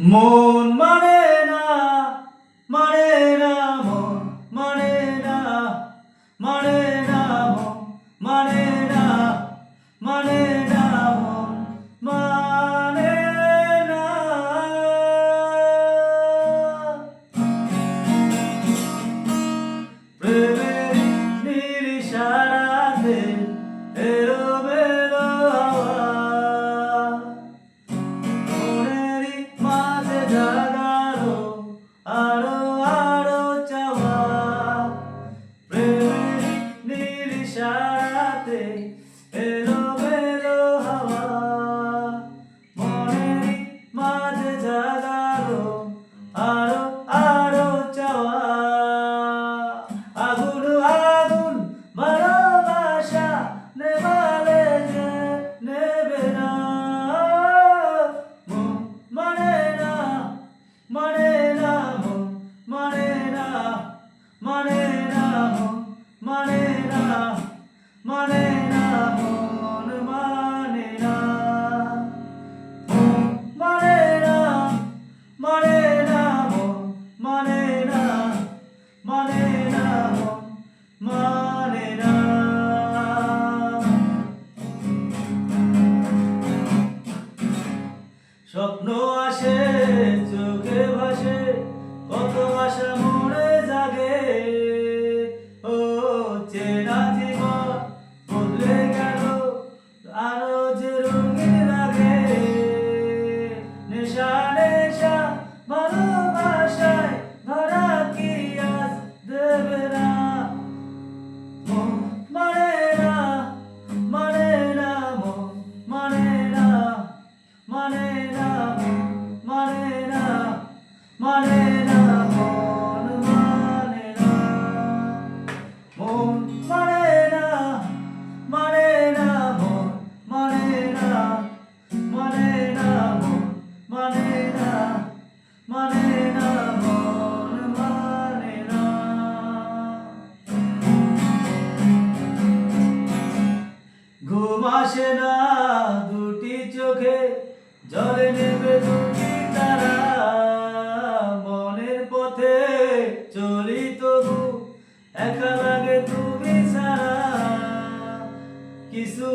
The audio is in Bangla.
মন মানে নিরিশারাতে এলোমেলো হাওয়া। মনেরই মাঝে জাগালো আরও আরও চাওয়া। আগুন আগুন ভালোবাসা নেবালে যে নেবে না। মন না মানে না মন না মানে না মন আসে চোখে ভাসে, কত আশা মনে জাগে। ও, চেনা জীবন বদলে গেল, আরও যে রঙিন লাগে। নেশা নেশা, ভালোবাসায় ধরা কি আজ দেবে না? মন না মানে না মানে না মানে না। মানে না মন না দুটি চোখে, জলে নেবে দুটি তারা। মনের পথে চলি তবু, একা লাগে তুমি ছাড়া। কিছু